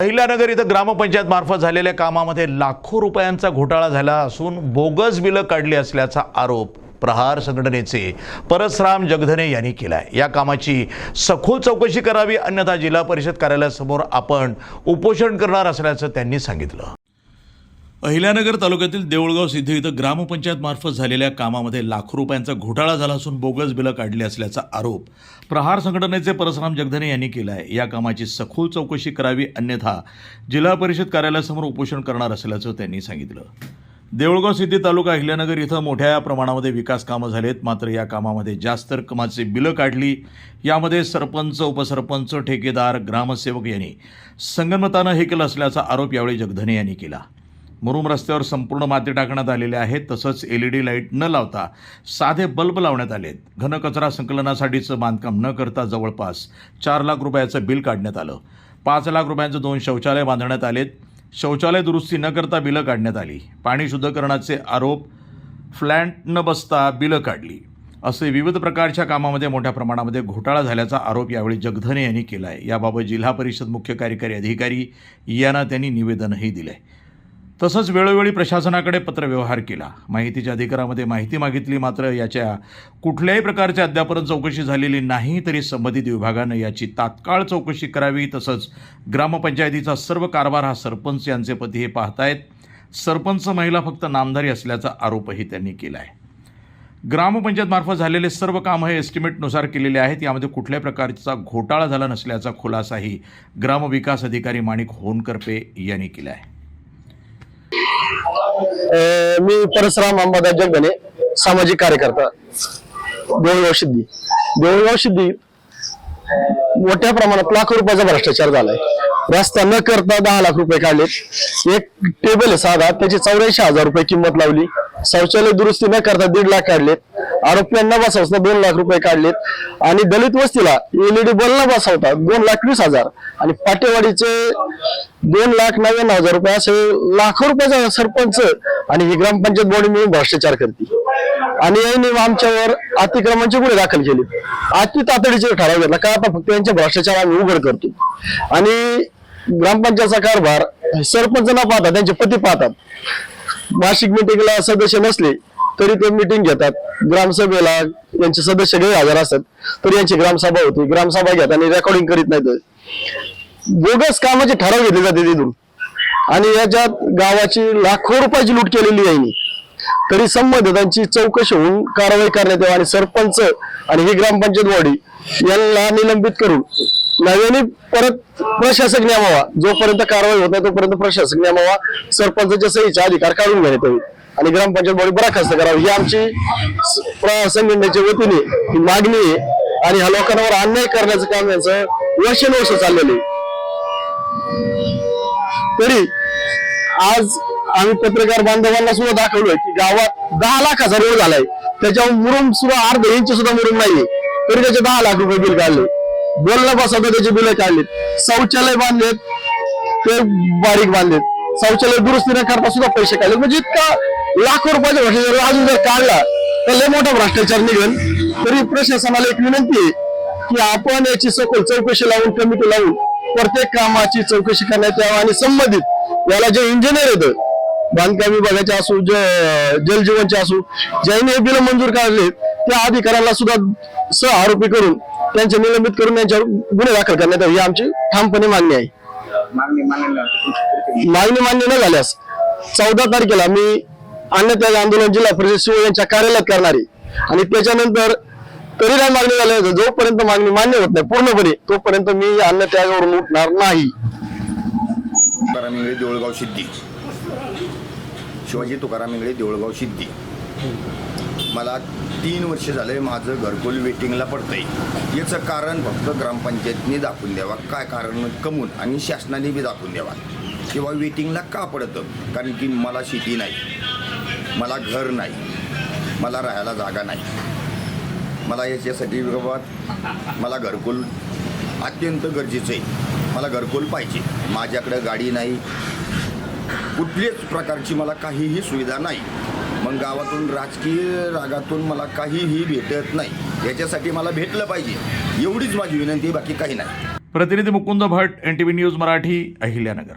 अहिल्यानगर इथं ग्रामपंचायत मार्फत झालेल्या कामामध्ये लाखो रुपयांचा घोटाळा झाला असून बोगस बिलं काढली असल्याचा आरोप प्रहार संघटनेचे परसराम जगधने यांनी केला आहे या कामाची सखोल चौकशी करावी अन्यथा जिल्हा परिषद कार्यालयासमोर आपण उपोषण करणार असल्याचं त्यांनी सांगितलं. अहिल्यानगर तालुक्यातील देऊळगाव सिद्ध इथं ग्रामपंचायत मार्फत झालेल्या कामामध्ये लाखो रुपयांचा घोटाळा झाला असून बोगस बिलं काढली असल्याचा आरोप प्रहार संघटनेचे परसराम जगधने यांनी केला आहे या कामाची सखोल चौकशी करावी अन्यथा जिल्हा परिषद कार्यालयासमोर उपोषण करणार असल्याचं त्यांनी सांगितलं. देऊळगाव सिद्धी तालुका अहिल्यानगर इथं मोठ्या प्रमाणामध्ये विकास कामं झालेत. मात्र या कामामध्ये जास्त रकमाचे बिलं काढली. यामध्ये सरपंच उपसरपंच ठेकेदार ग्रामसेवक यांनी संगनमतानं हे केलं असल्याचा आरोप यावेळी जगधने यांनी केला. मुरुम रस्त्यावर संपूर्ण माती टाकण्यात आलेले आहेत तसंच एल ई डी लाइट न लावता साधे बल्ब लावण्यात आले आहेत घनकचरा संकलनासाठीचं बांधकाम न करता जवळपास चार लाख रुपयाचं बिल काढण्यात आलं. पाच लाख रुपयांचं दोन शौचालय बांधण्यात आलेत. शौचालय दुरुस्ती न करता बिलं काढण्यात आली. पाणी शुद्धकरणाचे आरोप फ्लॅट न बसता बिलं काढली. असे विविध प्रकारच्या कामामध्ये मोठ्या प्रमाणामध्ये घोटाळा झाल्याचा आरोप यावेळी जगधने यांनी केला आहे याबाबत जिल्हा परिषद मुख्य कार्यकारी अधिकारी यांना त्यांनी निवेदनही दिलं आहे तसंच वेळोवेळी प्रशासनाकडे पत्रव्यवहार केला. माहितीच्या अधिकारामध्ये माहिती मागितली मात्र याच्या कुठल्याही प्रकारची अद्यापर्यंत चौकशी झालेली नाही तरी संबंधित विभागानं याची तात्काळ चौकशी करावी तसंच ग्रामपंचायतीचा सर्व कारभार हा सरपंच यांचे पती हे पाहतायत. सरपंच महिला फक्त नामधारी असल्याचा आरोपही त्यांनी केला आहे ग्रामपंचायतमार्फत झालेले सर्व काम हे एस्टिमेटनुसार केलेले आहेत. यामध्ये कुठल्याही प्रकारचा घोटाळा झाला नसल्याचा खुलासाही ग्रामविकास अधिकारी माणिक होनकरपे यांनी केला आहे मी परशुराम अंबादास जगदने सामाजिक कार्यकर्ता. देऊळगाव सिद्धी देऊळगाव सिद्धी मोठ्या प्रमाणात लाखो रुपयाचा भ्रष्टाचार झालाय. रस्ता न करता दहा लाख रुपये काढलेत. एक टेबल आहे साधा त्याची चौऱ्याऐंशी हजार रुपये किंमत लावली. शौचालय दुरुस्ती न करता दीड लाख काढलेत. आरोपींना बसवता दोन लाख रुपये काढलेत. आणि दलित वस्तीला एलईडी बल्ब बसवता दोन लाख वीस हजार आणि पाटेवाडीचे दोन लाख नव्याण्णव हजार रुपये असे लाखो रुपयाचा सरपंच आणि ही ग्रामपंचायत बॉडी मिळून भ्रष्टाचार करते आणि यांनी आमच्यावर अतिक्रमणचे गुन्हे दाखल केले अति तातडीचे ठराव घेतला. का? आता फक्त यांचे भ्रष्टाचार आम्ही उघड करतो. आणि ग्रामपंचायतचा कारभार सरपंच न पाहतात त्यांचे पती पाहतात. वार्षिक मिटिंगला सदस्य नसले तरी ते मिटिंग घेतात. ग्रामसभेला यांचे सदस्य गैरहजर असतात तरी यांची ग्रामसभा होती. ग्रामसभा घेतात आणि रेकॉर्डिंग करीत नाहीत. बोगस कामाचे ठराव घेतले जाते तिथून. आणि याच्यात गावाची लाखो रुपयाची लूट केलेली आहे तरी संबंधितांची चौकशी होऊन कारवाई करण्यात यावी आणि सरपंच आणि ही ग्रामपंचायत बॉडी यांना निलंबित करून नव्याने परत प्रशासक नेमावा जोपर्यंत कारवाई होत नाही तोपर्यंत प्रशासक नेमावा सरपंचाच्या सहीचा अधिकार काढून घेण्यात यावे आणि ग्रामपंचायत बॉडी बराखास्त करावी ही आमची संघटनेच्या वतीने ही मागणी आहे. आणि ह्या लोकांवर अन्याय करण्याचं काम यांचं वर्षानुवर्ष चाललेलं आहे. तरी आज आम्ही पत्रकार बांधवांना सुद्धा दाखवलोय की गावात दहा लाखाचा रोड झालाय. त्याच्यावर मुरुम सुद्धा अर्ध इंच सुद्धा मुरुम नाहीये. तरी त्याचे दहा लाख रुपये बिल काढले. बोलणं बसवता त्याचे बिले काढलेत. शौचालय बांधलेत ते बारीक बांधलेत. शौचालय दुरुस्ती न करता सुद्धा पैसे काढले म्हणजे इतका लाखो रुपयाचा भ्रष्टाचार अजून जर काढला तर लय मोठा भ्रष्टाचार निघेल. तरी प्रशासनाला एक विनंती आहे की आपण याची सखोल चौकशी लावून कमिटी लावून प्रत्येक कामाची चौकशी करण्यात यावं आणि संबंधित याला जे इंजिनियर येतं बांधकाम विभागाचे असू ज- जलजीवनचे असू ज्यांनी हे बिल मंजूर काढले त्या अधिकाऱ्यांना सुद्धा सह आरोपी करून त्यांचे निलंबित करून त्यांच्यावर गुन्हे दाखल करण्यात यावे. ही आमची ठामपणे मागणी आहे. मागणी मान्य मागणी मान्य न झाल्यास चौदा तारखेला मी अन्नत्याग आंदोलन जिल्हा परिषद शिव यांच्या कार्यालयात करणार आहे. आणि त्याच्यानंतर तरी नाही मागणी झाली जोपर्यंत मागणी मान्य होत नाही पूर्णपणे तोपर्यंत मी अन्नत्यागावरून उठणार नाही. देऊळगाव सिद्धी शिवाजी तुकाराम इंगळे देऊळगाव सिद्धी मला तीन वर्ष झाले माझं घरकुल वेटिंगला पडतंय. याचं कारण फक्त ग्रामपंचायतने दाखवून द्यावा. काय कारण? कमून आणि शासनाने बी दाखवून द्यावा. किंवा वेटिंगला का पडतं? कारण की मला शेती नाही. मला घर नाही. मला राहायला जागा नाही. मला याच्यासाठी बाबा मला घरकुल अत्यंत गरजेचं आहे मला घरकुल पाहिजे. माझ्याकडं गाडी नाही. कुठल्याच प्रकारची मला काहीही सुविधा नाही. मग गावातून राजकीय रागातून मला काहीही भेटत नाही. याच्यासाठी मला भेटलं पाहिजे. एवढीच माझी विनंती बाकी काही नाही. प्रतिनिधी Mukund Bhat N T V news Marathi Ahilyanagar.